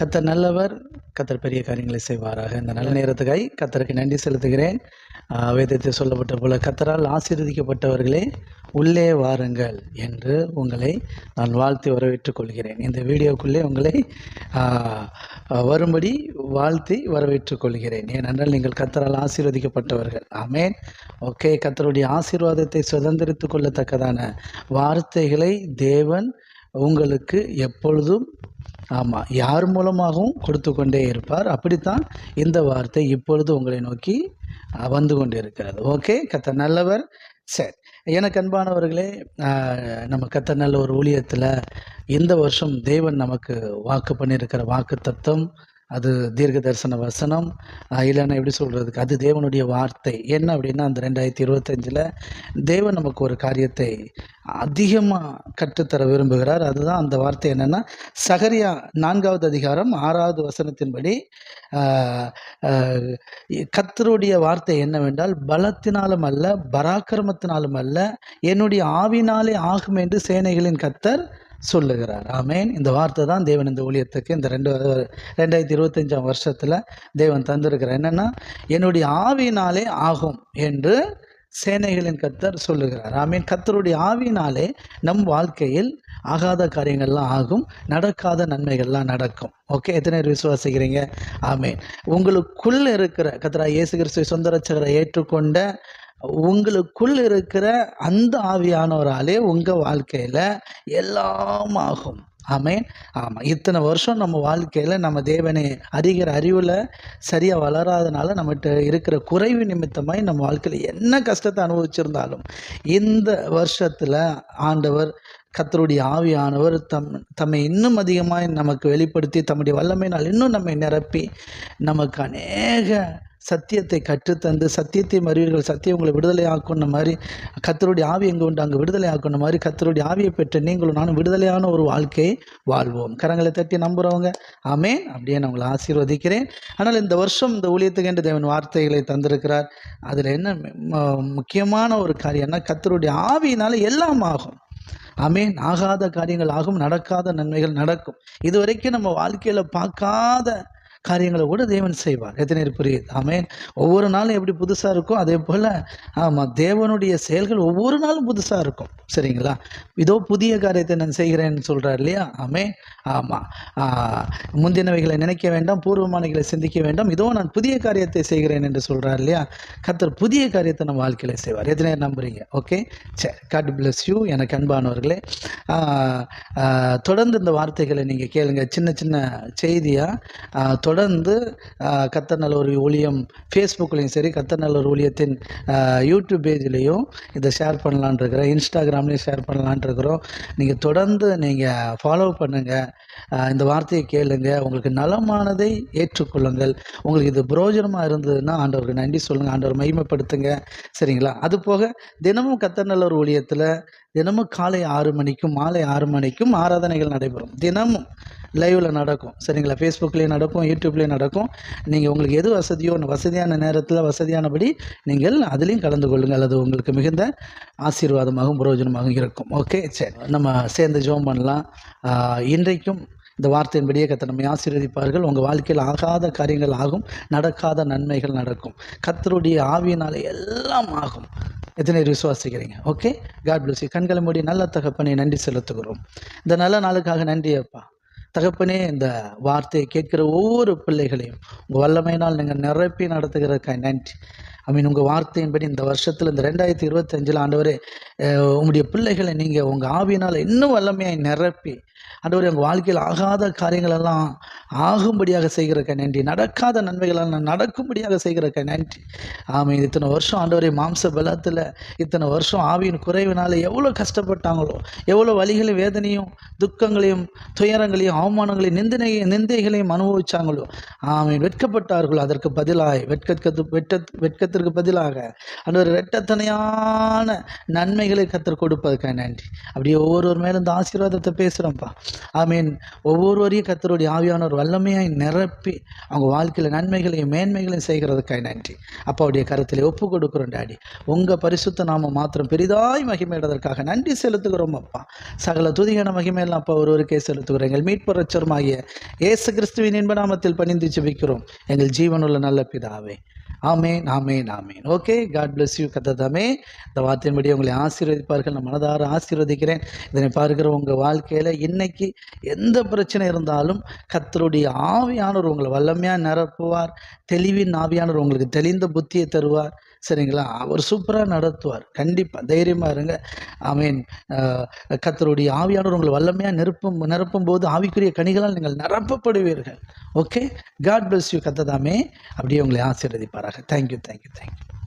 கத்தர் நல்லவர் கத்தர் பெரிய காரியங்களை செய்வாராக. இந்த நல்ல நேரத்துக்காய் கத்தருக்கு நன்றி செலுத்துகிறேன். வேதத்தில் சொல்லப்பட்ட போல கத்தரால் ஆசீர்வதிக்கப்பட்டவர்களே உள்ளே வாருங்கள் என்று உங்களை நான் வாழ்த்தி வரவேற்றுக் கொள்கிறேன். இந்த வீடியோக்குள்ளே உங்களை வரும்படி வாழ்த்தி வரவேற்றுக் கொள்கிறேன். ஏனென்றால் நீங்கள் கத்தரால் ஆசீர்வதிக்கப்பட்டவர்கள். ஆமேன். ஓகே கத்தருடைய ஆசீர்வாதத்தை சுதந்திரித்து கொள்ளத்தக்கதான வார்த்தைகளை தேவன் உங்களுக்கு எப்பொழுதும் ஆமாம் யார் மூலமாகவும் கொடுத்து கொண்டே இருப்பார். அப்படித்தான் இந்த வார்த்தை இப்பொழுது உங்களை நோக்கி வந்து கொண்டு இருக்கிறது ஓகே கத்த நல்லவர். சரி எனக்கு அன்பானவர்களே நம்ம கத்த நல்ல ஒரு ஊழியத்தில் இந்த வருஷம் தேவன் நமக்கு வாக்கு பண்ணியிருக்கிற வாக்கு தத்துவம் அது தீர்க்க தரிசன வசனம் இல்லைன்னா எப்படி சொல்கிறதுக்கு அது தேவனுடைய வார்த்தை. என்ன அப்படின்னா அந்த ரெண்டாயிரத்தி இருபத்தஞ்சில் தேவன் நமக்கு ஒரு காரியத்தை அதிகமாக கற்றுத்தர விரும்புகிறார். அதுதான் அந்த வார்த்தை என்னென்னா சகரியா நான்காவது அதிகாரம் ஆறாவது வசனத்தின்படி கத்தருடைய வார்த்தை என்னவென்றால் பலத்தினாலும் அல்ல பராக்கிரமத்தினாலும் அல்ல என்னுடைய ஆவினாலே ஆகும் என்று சேனைகளின் கத்தர் சொல்லுகிறார். ஆமேன். இந்த வார்த்தை தான் தேவன் இந்த ஊழியத்துக்கு இந்த ரெண்டு ரெண்டாயிரத்தி இருபத்தஞ்சாம் வருஷத்தில் தேவன் தந்திருக்கிறார். என்னென்னா என்னுடைய ஆவியினாலே ஆகும் என்று சேனைகளின் கத்தர் சொல்லுகிறார். ஆமீன். கத்தருடைய ஆவியினாலே நம் வாழ்க்கையில் ஆகாத காரியங்கள்லாம் ஆகும் நடக்காத நன்மைகள்லாம் நடக்கும். ஓகே? எத்தனை பேர் விசுவாசிக்கிறீங்க? ஆமீன். உங்களுக்குள் இருக்கிற கத்தரா இயேசு கிறிஸ்துவை சொந்த ரட்சகரை ஏற்றுக்கொண்ட உங்களுக்குள் இருக்கிற அந்த ஆவியானவராலே உங்கள் வாழ்க்கையில் எல்லாம் ஆகும். ஆமேன். ஆமாம் இத்தனை வருஷம் நம்ம வாழ்க்கையில் நம்ம தேவனை அறிகிற அறிவில் சரியாக வளராதனால நம்மகிட்ட இருக்கிற குறைவு நிமித்தமாய் நம்ம வாழ்க்கையில் என்ன கஷ்டத்தை அனுபவிச்சிருந்தாலும் இந்த வருஷத்தில் ஆண்டவர் கத்தருடைய ஆவியானவர் தம் தம்மை இன்னும் அதிகமாக நமக்கு வெளிப்படுத்தி தம்முடைய வல்லமையினால் இன்னும் நம்மை நிரப்பி நமக்கு அநேக சத்தியத்தை கற்றுத்தந்து சத்தியத்தை அறிவீர்கள் சத்தியம் உங்களை விடுதலை ஆக்கணும் மாதிரி கத்தருடைய ஆவி எங்கே உண்டு? அங்கே விடுதலை ஆக்கணும் மாதிரி கத்தருடைய ஆவியை பெற்று நீங்களும் நானும் விடுதலையான ஒரு வாழ்க்கையை வாழ்வோம். கரங்களை தட்டி நம்புகிறவங்க ஆமேன். அப்படியே நான் உங்களை ஆசீர்வதிக்கிறேன். ஆனால் இந்த வருஷம் இந்த ஊழியத்துக்கு என்று தேவன் வார்த்தைகளை தந்திருக்கிறார். அதில் என்ன ம- முக்கியமான ஒரு காரியம்னா கத்தருடைய ஆவியினால எல்லாம் ஆகும். அமே ஆகாத காரியங்கள் ஆகும் நடக்காத நன்மைகள் நடக்கும். இதுவரைக்கும் நம்ம வாழ்க்கையில் பார்க்காத காரியங்களை கூட தேவன் செய்வார். எத்தனை புரியுது? ஆமேன். ஒவ்வொரு நாளும் எப்படி புதுசாக இருக்கும் அதே போல் ஆமாம் தேவனுடைய செயல்கள் ஒவ்வொரு நாளும் புதுசாக இருக்கும். சரிங்களா? இதோ புதிய காரியத்தை நான் செய்கிறேன்னு சொல்கிறார் இல்லையா? ஆமே. ஆமாம் முந்தினவைகளை நினைக்க வேண்டாம் பூர்வமானவைகளை சிந்திக்க வேண்டாம். இதோ நான் புதிய காரியத்தை செய்கிறேன் என்று சொல்கிறார் இல்லையா? கத்தர் புதிய காரியத்தை நம்ம வாழ்க்கையில் செய்வார். எத்தனை நம்புறீங்க? ஓகே? சரி காட் பிளஸ் யூ எனக்கு அன்பானவர்களே தொடர்ந்து இந்த வார்த்தைகளை நீங்கள் கேளுங்க. சின்ன சின்ன செய்தியாக தொடர்ந்து ஆஹ், கத்தர் நல்ல ஒரு ஊழியம் ஃபேஸ்புக்லேயும் சரி கத்தர் நல்ல ஒரு ஊழியத்தின் யூடியூப் பேஜ்லேயும் இதை ஷேர் பண்ணலான் இன்ஸ்டாகிராம்லேயும் ஷேர் பண்ணலான் இருக்கிறோம். நீங்கள் தொடர்ந்து நீங்கள் ஃபாலோ பண்ணுங்கள் இந்த வார்த்தையை கேளுங்க. உங்களுக்கு நலமானதை ஏற்றுக்கொள்ளுங்கள். உங்களுக்கு இது புரோஜனமாக இருந்ததுன்னா ஆண்டவருக்கு நன்றி சொல்லுங்கள் ஆண்டவர் மகிமைப்படுத்துங்க. சரிங்களா? அது போக தினமும் கத்தர் நல்ல ஒரு ஊழியத்தில் தினமும் காலை ஆறு மணிக்கும் மாலை ஆறு மணிக்கும் ஆராதனைகள் நடைபெறும். தினமும் லைவில் நடக்கும். சரிங்களா? ஃபேஸ்புக்லேயும் நடக்கும் யூடியூப்லேயும் நடக்கும். நீங்கள் உங்களுக்கு எது வசதியோ வசதியான நேரத்தில் வசதியானபடி நீங்கள் அதுலேயும் கலந்து கொள்ளுங்கள். அது உங்களுக்கு மிகுந்த ஆசீர்வாதமாகவும் பிரயோஜனமாகவும் இருக்கும். ஓகே சரி. நம்ம சேர்ந்து ஜோம் பண்ணலாம். இன்றைக்கும் இந்த வார்த்தையின்படியே கத்தை நம்மை ஆசீர்வதிப்பார்கள். உங்கள் வாழ்க்கையில் ஆகாத காரியங்கள் ஆகும். நடக்காத நன்மைகள் நடக்கும். கத்தருடைய ஆவியினால் எல்லாம் ஆகும். எத்தனை விசுவாசிக்கிறீங்க? ஓகே காட் பிளஸ் கண்களை மூடி நல்ல தகப்பனை நன்றி செலுத்துகிறோம். இந்த நல்ல நாளுக்காக நன்றி அப்பா. தகப்பனே இந்த வார்த்தையை கேட்கிற ஒவ்வொரு பிள்ளைகளையும் உங்கள் வல்லமையினால் நீங்கள் நிரப்பி நடத்துகிறதுக்காக நன்றி. ஐ மீன் உங்கள் வார்த்தையின்படி இந்த வருஷத்தில் இந்த ரெண்டாயிரத்தி இருபத்தஞ்சில் ஆண்டவரே உங்களுடைய பிள்ளைகளை நீங்கள் உங்கள் ஆவியினால் இன்னும் வல்லமையை நிரப்பி ஆண்டவரே உங்கள் வாழ்க்கையில் ஆகாத காரியங்களெல்லாம் ஆகும்படியாக செய்கிறக்க நன்றி நடக்காத நன்மைகளால் நான் நடக்கும்படியாக செய்கிறக்க நன்றி ஆமாம் இத்தனை வருஷம் ஆண்டவரை மாம்ச பலத்தில் இத்தனை வருஷம் ஆவியின் குறைவினால் எவ்வளோ கஷ்டப்பட்டாங்களோ எவ்வளோ வழிகளையும் வேதனையும் துக்கங்களையும் துயரங்களையும் அவமானங்களையும் நிந்தனையும் நிந்தைகளையும் அனுபவிச்சாங்களோ ஆமீன். வெட்கப்பட்டார்கள் அதற்கு பதிலாக வெட்கத்து வெட்ட வெட்கத்திற்கு பதிலாக ஆண்டவர் ரெட்டத்தனையான நன்மைகளை கற்றுக் கொடுப்பதுக்காக நன்றி அப்படியே ஒவ்வொருவர் மேலும் இந்த ஆசீர்வாதத்தை பேசுகிறோம்ப்பா மீன் ஒவ்வொருவரையும் கத்தருடைய ஆவியானவர் வல்லமையாய் நிரப்பி அவங்க வாழ்க்கையில் நன்மைகளையும் மேன்மைகளையும் செய்கிறதுக்காய் நன்றி. அப்பாவுடைய கருத்தில் ஒப்பு கொடுக்குறோம் டாடி. உங்கள் பரிசுத்த நாம மாத்திரம் பெரிதாய் மகிமையிடுவதற்காக நன்றி செலுத்துகிறோம் அப்பா. சகல துதியான மகிமையெல்லாம் அப்பா ஒருவருக்கே செலுத்துகிறோம். எங்கள் மீட்புரட்சருமாகிய இயேசு கிறிஸ்துவின் இன்ப நாமத்தில் பணிந்து ஜெபிக்கிறோம். எங்கள் ஜீவனுள்ள நல்ல பிதாவே ஆமேன் ஆமேன் ஆமேன். ஓகே காட் பிளஸ் யூ கத்ததாமே இந்த வார்த்தையின்படி உங்களை ஆசீர்வதிப்பார்கள். நான் மனதார ஆசீர்வதிக்கிறேன். இதனை பார்க்கிற உங்கள் வாழ்க்கையில் இன்னைக்கு எந்த பிரச்சனை இருந்தாலும் கத்தருடைய ஆவியானவர் உங்களை வல்லமையாக நிரப்புவார். தெளிவின் ஆவியானவர் உங்களுக்கு தெளிந்த புத்தியை தருவார். சரிங்களா? அவர் சூப்பராக நடத்துவார். கண்டிப்பாக தைரியமாக இருங்க. ஐ மீன் கத்தருடைய ஆவியானவர் உங்களை வல்லமையாக நிரப்பும் நிரப்பும் போது ஆவிக்குரிய கனிகளால் நீங்கள் நிரப்பப்படுவீர்கள். ஓகே காட் பிளஸ் யூ கத்ததாமே அப்படியே உங்களை ஆசீர்வதிப்பாராக. Thank you thank you thank you